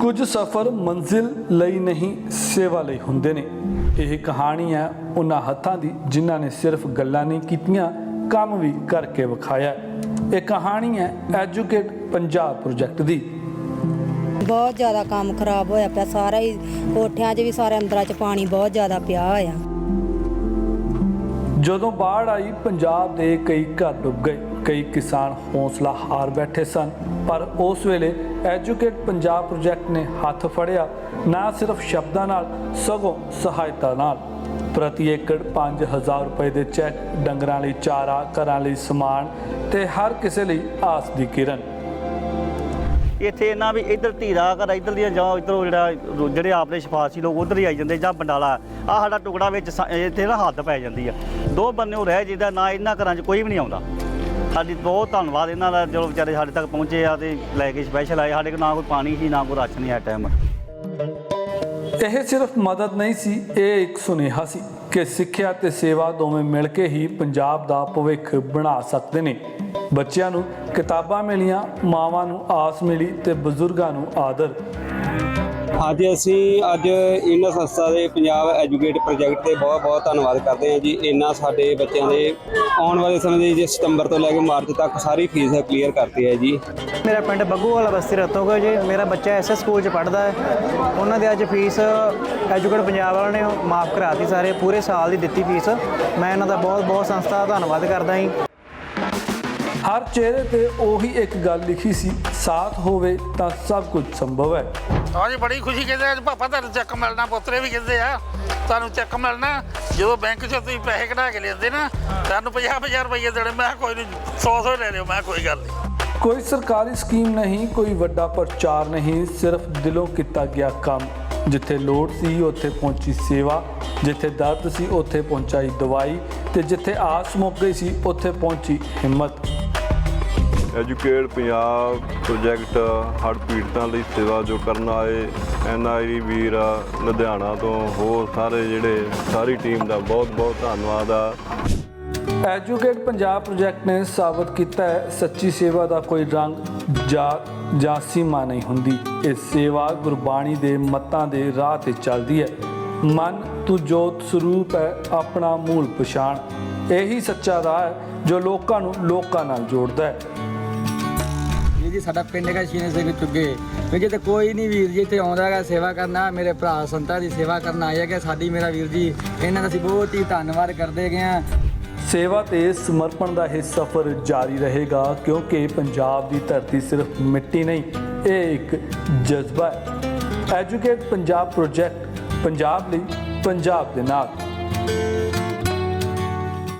ਕੁਝ ਸਫ਼ਰ ਮੰਜ਼ਿਲ ਲਈ ਨਹੀਂ ਸੇਵਾ ਲਈ ਹੁੰਦੇ ਨੇ। ਇਹ ਕਹਾਣੀ ਹੈ ਉਹਨਾਂ ਹੱਥਾਂ ਦੀ ਜਿਨ੍ਹਾਂ ਨੇ ਸਿਰਫ ਗੱਲਾਂ ਨਹੀਂ ਕੀਤੀਆਂ ਕੰਮ ਵੀ ਕਰਕੇ ਵਿਖਾਇਆ ਇਹ ਕਹਾਣੀ ਹੈ ਐਜੂਕੇਟ ਪੰਜਾਬ ਪ੍ਰੋਜੈਕਟ ਦੀ। ਬਹੁਤ ਜ਼ਿਆਦਾ ਕੰਮ ਖਰਾਬ ਹੋਇਆ ਪਿਆ ਸਾਰਾ ਹੀ ਕੋਠਿਆਂ 'ਚ ਵੀ ਸਾਰੇ ਅੰਦਰਾਂ 'ਚ ਪਾਣੀ ਬਹੁਤ ਜ਼ਿਆਦਾ ਪਿਆ ਹੋਇਆ। ਜਦੋਂ ਬਾੜ ਆਈ ਪੰਜਾਬ ਦੇ ਕਈ ਘਰ ਡੁੱਬ ਗਏ। ਕਈ ਕਿਸਾਨ ਹੌਸਲਾ ਹਾਰ ਬੈਠੇ ਸਨ, ਪਰ ਉਸ ਵੇਲੇ ਐਜੂਕੇਟ ਪੰਜਾਬ ਪ੍ਰੋਜੈਕਟ ਨੇ ਹੱਥ ਫੜਿਆ ਨਾ ਸਿਰਫ ਸ਼ਬਦਾਂ ਨਾਲ, ਸਗੋਂ ਸਹਾਇਤਾ ਨਾਲ। ਪ੍ਰਤੀ ਏਕੜ 5000 ਰੁਪਏ ਦੇ ਚੈੱਕ, ਡੰਗਰਾਂ ਲਈ ਚਾਰਾ, ਘਰਾਂ ਲਈ ਸਮਾਨ ਤੇ ਹਰ ਕਿਸੇ ਲਈ ਆਸ ਦੀ ਕਿਰਨ। ਇੱਥੇ ਇਹਨਾਂ ਵੀ ਇੱਧਰ ਧੀਰਾ ਘਰ, ਇੱਧਰ ਦੀਆਂ ਜਾਂ ਇੱਧਰੋਂ ਜਿਹੜਾ ਜਿਹੜੇ ਆਪਣੇ ਸਿਫਾਰਸ਼ੀ ਲੋਕ ਉਧਰ ਹੀ ਆਈ ਜਾਂਦੇ ਜਾਂ ਬੰਡਾਲਾ ਆ ਸਾਡਾ ਟੁਕੜਾ ਵਿੱਚ ਇੱਥੇ ਨਾ ਹੱਦ ਪੈ ਜਾਂਦੀ ਆ। ਦੋ ਬੰਨੇ ਰਹਿ ਜਿਹਦਾ ਨਾ ਇਹਨਾਂ ਘਰਾਂ 'ਚ ਕੋਈ ਵੀ ਨਹੀਂ ਆਉਂਦਾ। ਸਾਡੀ ਬਹੁਤ ਧੰਨਵਾਦ ਇਹਨਾਂ ਦਾ ਜੋ ਵਿਚਾਰੇ ਸਾਡੇ ਤੱਕ ਪਹੁੰਚੇ ਆ ਤੇ ਲੈ ਕੇ ਸਪੈਸ਼ਲ ਆਏ। ਸਾਡੇ ਕੋਲ ਨਾ ਕੋਈ ਪਾਣੀ ਸੀ, ਨਾ ਕੋਈ ਰਾਸ਼ਨ ਸੀ ਆ ਟਾਈਮ ਇਹ ਸਿਰਫ ਮਦਦ ਨਹੀਂ ਸੀ, ਇਹ ਇੱਕ ਸੁਨੇਹਾ ਸੀ ਕਿ ਸਿੱਖਿਆ ਤੇ ਸੇਵਾ ਦੋਵੇਂ ਮਿਲ ਕੇ ਹੀ ਪੰਜਾਬ ਦਾ ਭਵਿੱਖ ਬਣਾ ਸਕਦੇ ਨੇ। ਬੱਚਿਆਂ ਨੂੰ ਕਿਤਾਬਾਂ ਮਿਲੀਆਂ, ਮਾਵਾਂ ਨੂੰ ਆਸ ਮਿਲੀ ਤੇ ਬਜ਼ੁਰਗਾਂ ਨੂੰ ਆਦਰ। ਅੱਜ ਅਸੀਂ, ਅੱਜ ਇਹਨਾਂ ਸੰਸਥਾ ਦੇ ਪੰਜਾਬ ਐਜੂਕੇਟ ਪ੍ਰੋਜੈਕਟ ਤੇ ਬਹੁਤ ਬਹੁਤ ਧੰਨਵਾਦ ਕਰਦੇ ਹਾਂ ਜੀ। ਇਹਨਾਂ ਸਾਡੇ ਬੱਚਿਆਂ ਦੇ ਆਉਣ ਵਾਲੇ ਸਮੇਂ ਦੇ ਜੇ ਸਤੰਬਰ ਤੋਂ ਲੈ ਕੇ ਮਾਰਚ ਤੱਕ ਸਾਰੀ ਫੀਸ ਕਲੀਅਰ ਕਰਤੀ ਹੈ ਜੀ। ਮੇਰਾ ਪਿੰਡ ਬੱਗੂ ਬੱਗੂਵਾਲਾ ਬਸਤੀ ਰਤੋਗਾ ਜੀ। ਮੇਰਾ ਬੱਚਾ ਐਸਐਸ ਸਕੂਲ 'ਚ ਪੜ੍ਹਦਾ ਹੈ। ਉਹਨਾਂ ਦੇ ਅੱਜ ਫੀਸ ਐਜੂਕੇਟ ਪੰਜਾਬ ਵਾਲਿਆਂ ਨੇ ਮਾਫ ਕਰਾਤੀ ਸਾਰੇ। ਪੂਰੇ ਸਾਲ ਦੀ ਦਿੱਤੀ ਫੀਸ। ਮੈਂ ਇਹਨਾਂ ਦਾ ਬਹੁਤ ਬਹੁਤ ਸੰਸਥਾ ਦਾ ਧੰਨਵਾਦ ਕਰਦਾ ਜੀ। ਹਰ ਚਿਹਰੇ ਤੇ ਉਹੀ ਇੱਕ ਗੱਲ ਲਿਖੀ ਸੀ ਸਾਥ ਹੋਵੇ ਤਾਂ ਸਭ ਕੁਝ ਸੰਭਵ ਹੈ। ਹਾਂਜੀ ਬੜੀ ਖੁਸ਼ੀ ਕਹਿੰਦੇ ਅੱਜ ਪਾਪਾ ਤੁਹਾਨੂੰ ਚੈੱਕ ਮਿਲਣਾ ਪੁੱਤਰੇ ਵੀ ਕਹਿੰਦੇ ਆ ਤੁਹਾਨੂੰ ਚੈੱਕ ਮਿਲਣਾ ਜਦੋਂ ਬੈਂਕ 'ਚੋਂ ਤੁਸੀਂ ਪੈਸੇ ਕਢਾ ਕੇ ਲੈਂਦੇ ਨਾ ਤੁਹਾਨੂੰ 50-50 ਰੁਪਏ ਦੇਣੇ ਮੈਂ ਕੋਈ ਨਹੀਂ 100-100 ਲੈ ਲਿਓ ਮੈਂ ਕੋਈ ਗੱਲ ਨਹੀਂ ਕੋਈ ਸਰਕਾਰੀ ਸਕੀਮ ਨਹੀਂ ਕੋਈ ਵੱਡਾ ਪ੍ਰਚਾਰ ਨਹੀਂ ਸਿਰਫ ਦਿਲੋਂ ਕੀਤਾ ਗਿਆ ਕੰਮ। ਜਿੱਥੇ ਲੋੜ ਸੀ ਉੱਥੇ ਪਹੁੰਚੀ ਸੇਵਾ ਜਿੱਥੇ ਦਰਦ ਸੀ ਉੱਥੇ ਪਹੁੰਚਾਈ ਦਵਾਈ ਤੇ ਜਿੱਥੇ ਆਸ ਮੁੱਕ ਗਈ ਸੀ ਉੱਥੇ ਪਹੁੰਚੀ ਹਿੰਮਤ। ਐਜੂਕੇਟ ਪੰਜਾਬ ਪ੍ਰੋਜੈਕਟ ਹੜ੍ਹ ਪੀੜਤਾਂ ਲਈ ਸੇਵਾ ਜੋ ਕਰਨ ਆਏ ਐਨਆਈ ਵੀਰ ਆ, ਲੁਧਿਆਣਾ ਤੋਂ ਹੋਰ ਸਾਰੇ ਜਿਹੜੇ ਸਾਰੀ ਟੀਮ ਦਾ ਬਹੁਤ ਬਹੁਤ ਧੰਨਵਾਦ ਆ। ਐਜੂਕੇਟ ਪੰਜਾਬ ਪ੍ਰੋਜੈਕਟ ਨੇ ਸਾਬਤ ਕੀਤਾ ਹੈ ਸੱਚੀ ਸੇਵਾ ਦਾ ਕੋਈ ਰੰਗ ਜਾਤ ਜਾਂ ਸੀਮਾ ਨਹੀਂ ਹੁੰਦੀ। ਇਹ ਸੇਵਾ ਗੁਰਬਾਣੀ ਦੇ ਮੱਤਾਂ ਦੇ ਰਾਹ ਤੇ ਚੱਲਦੀ ਹੈ। ਮਨ ਤੂੰ ਜੋਤ ਸਰੂਪ ਹੈ ਆਪਣਾ ਮੂਲ ਪਛਾਣ। ਇਹੀ ਸੱਚਾ ਰਾਹ ਹੈ ਜੋ ਲੋਕਾਂ ਨੂੰ ਲੋਕਾਂ ਨਾਲ ਜੋੜਦਾ ਹੈ। ਜੀ, ਸਾਡਾ ਪਿੰਡ ਦਾ ਸ਼ੀਨੇ ਸਿੰਘ ਚੁੱਗੇ। ਵੀਰ ਜੀ ਕੋਈ ਨਹੀਂ ਵੀਰ ਜੀ, ਇੱਥੇ ਆਉਂਦਾ ਹੈਗਾ ਸੇਵਾ ਕਰਨਾ ਮੇਰੇ ਭਰਾ ਸੰਤਾਂ ਦੀ ਸੇਵਾ ਕਰਨ ਆਏ ਹੈਗੇ, ਸਾਡੀ ਮੇਰਾ ਵੀਰ ਜੀ, ਇਹਨਾਂ ਦਾ ਅਸੀਂ ਬਹੁਤ ਹੀ ਧੰਨਵਾਦ ਕਰਦੇ ਗਏ ਹਾਂ। ਸੇਵਾ ਤੇ ਸਮਰਪਣ ਦਾ ਇਹ ਸਫ਼ਰ ਜਾਰੀ ਰਹੇਗਾ, ਕਿਉਂਕਿ ਪੰਜਾਬ ਦੀ ਧਰਤੀ ਸਿਰਫ ਮਿੱਟੀ ਨਹੀਂ, ਇਹ ਇੱਕ ਜਜ਼ਬਾ ਹੈ। ਐਜੂਕੇਟ ਪੰਜਾਬ ਪ੍ਰੋਜੈਕਟ ਪੰਜਾਬ ਲਈ ਪੰਜਾਬ ਦੇ ਨਾਲ।